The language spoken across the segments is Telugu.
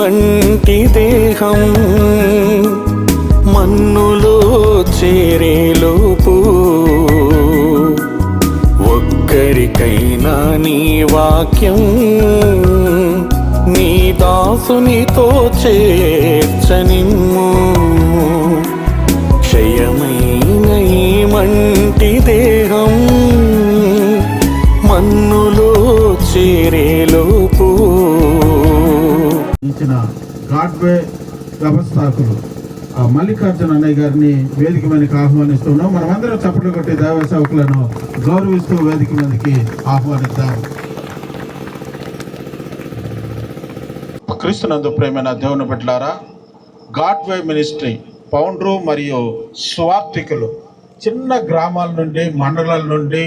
మంటి దేహం మన్నులో చేరేలోపు ఒక్కరికైనా నీ వాక్యం నీ దాసునితో చేర్చనిమ్ము. క్షయమైన ఈ మంటి దేహం మన్నులో చేరేలోపు వచ్చిన గాడ్వే వ్యవస్థాకులు ఆ మల్లికార్జున అన్నయ్య గారిని వేదిక మీదకి ఆహ్వానిస్తున్నాం. మనమందరం చప్పట్లు కొట్టి దైవ సేవకులను గౌరవిస్తూ వేదిక మీదకి ఆహ్వానిద్దాం. క్రీస్తునందు ప్రేమైన దేవుని బిడ్డలారా గాడ్వే మినిస్ట్రీ పౌండ్రు మరియు స్వార్థికులు చిన్న గ్రామాల నుండి మండలాల నుండి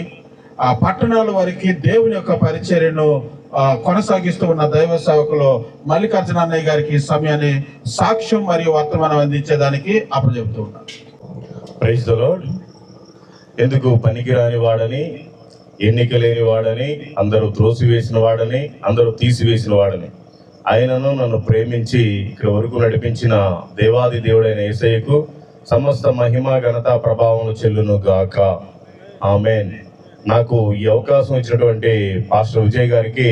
ఆ పట్టణాల వారికి దేవుని యొక్క పరిచర్యను కొనసాగిస్తూ ఉన్న దైవ సేవకులు మల్లికార్జున అన్నయ్య గారికి సమయాన్ని సాక్ష్యం మరియు వర్తమానం అందించేదానికి అప్పచెబుతూ ఉన్నారు ప్రైజ్ ఎందుకు పనికిరాని వాడని ఎన్నిక లేని వాడని అందరూ త్రోసివేసిన వాడని అందరూ తీసివేసిన వాడని. ఆయనను నన్ను ప్రేమించి ఇక్కడ వరకు నడిపించిన దేవాది దేవుడైన ఏసయ్యకు సమస్త మహిమ ఘనత ప్రభావం చెల్లును గాక. ఆమెన్ నాకు ఈ అవకాశం ఇచ్చినటువంటి పాస్టర్ విజయ్ గారికి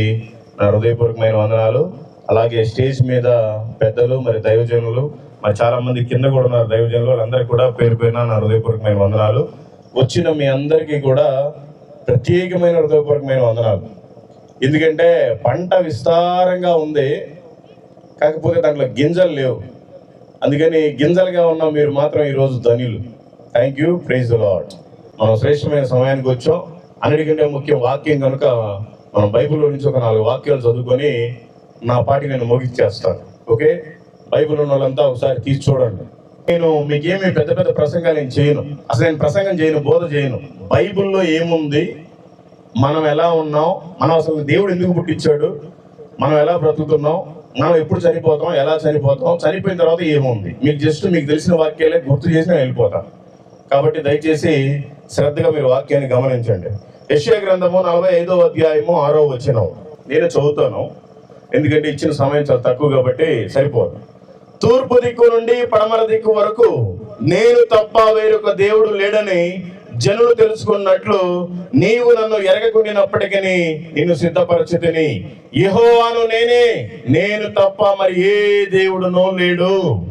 నా హృదయపూర్వకమైన వందనాలు. అలాగే స్టేజ్ మీద పెద్దలు మరి దైవజనులు మరి చాలా మంది కింద కూడా ఉన్నారు దైవజనులు వాళ్ళందరికీ కూడా పేరు పేరున నా హృదయపూర్వకమైన వందనాలు. వచ్చిన మీ అందరికీ కూడా ప్రత్యేకమైన హృదయపూర్వకమైన వందనాలు. ఎందుకంటే పంట విస్తారంగా ఉంది కాకపోతే దాంట్లో గింజలు లేవు. అందుకని గింజలుగా ఉన్న మీరు మాత్రం ఈరోజు ధనులు థ్యాంక్ యూ ప్రైజ్ లాడ్ మనం శ్రేష్టమైన సమయానికి వచ్చాం. అన్నిటికంటే ముఖ్యం వాక్యం కనుక మనం బైబిల్లో నుంచి ఒక నాలుగు వాక్యాలు చదువుకొని నా పాటి నేను ముగించేస్తాను ఓకే? బైబిల్ ఉన్న వాళ్ళంతా ఒకసారి తీసి చూడండి. నేను మీకేమి పెద్ద పెద్ద ప్రసంగాలు నేను చేయను. అసలు నేను ప్రసంగం చేయను బోధ చేయను. బైబిల్లో ఏముంది? మనం ఎలా ఉన్నాం? మనం అసలు దేవుడు ఎందుకు పుట్టించాడు? మనం ఎలా బ్రతుకుతున్నాం? మనం ఎప్పుడు చనిపోతాం? ఎలా చనిపోతాం? చనిపోయిన తర్వాత ఏముంది? మీకు జస్ట్ మీకు తెలిసిన వాక్యాలే గుర్తు చేసి నేను వెళ్ళిపోతాను. కాబట్టి దయచేసి శ్రద్ధగా మీరు వాక్యాన్ని గమనించండి. యశ్యా గ్రంథము నలభై ఐదో అధ్యాయము ఆరో వచనం. నేను చదువుతాను. ఎందుకంటే ఇచ్చిన సమయం చాలా తక్కువ కాబట్టి సరిపోదు. తూర్పు దిక్కు నుండి పడమర దిక్కు వరకు నేను తప్ప వేరొక దేవుడు లేడని జనులు తెలుసుకున్నట్లు నీవు నన్ను ఎరగకుండినప్పటికీ నిన్ను సిద్ధపరచుతిని. యెహోవాను నేనే నేను తప్ప మరి ఏ దేవుడునో లేడు.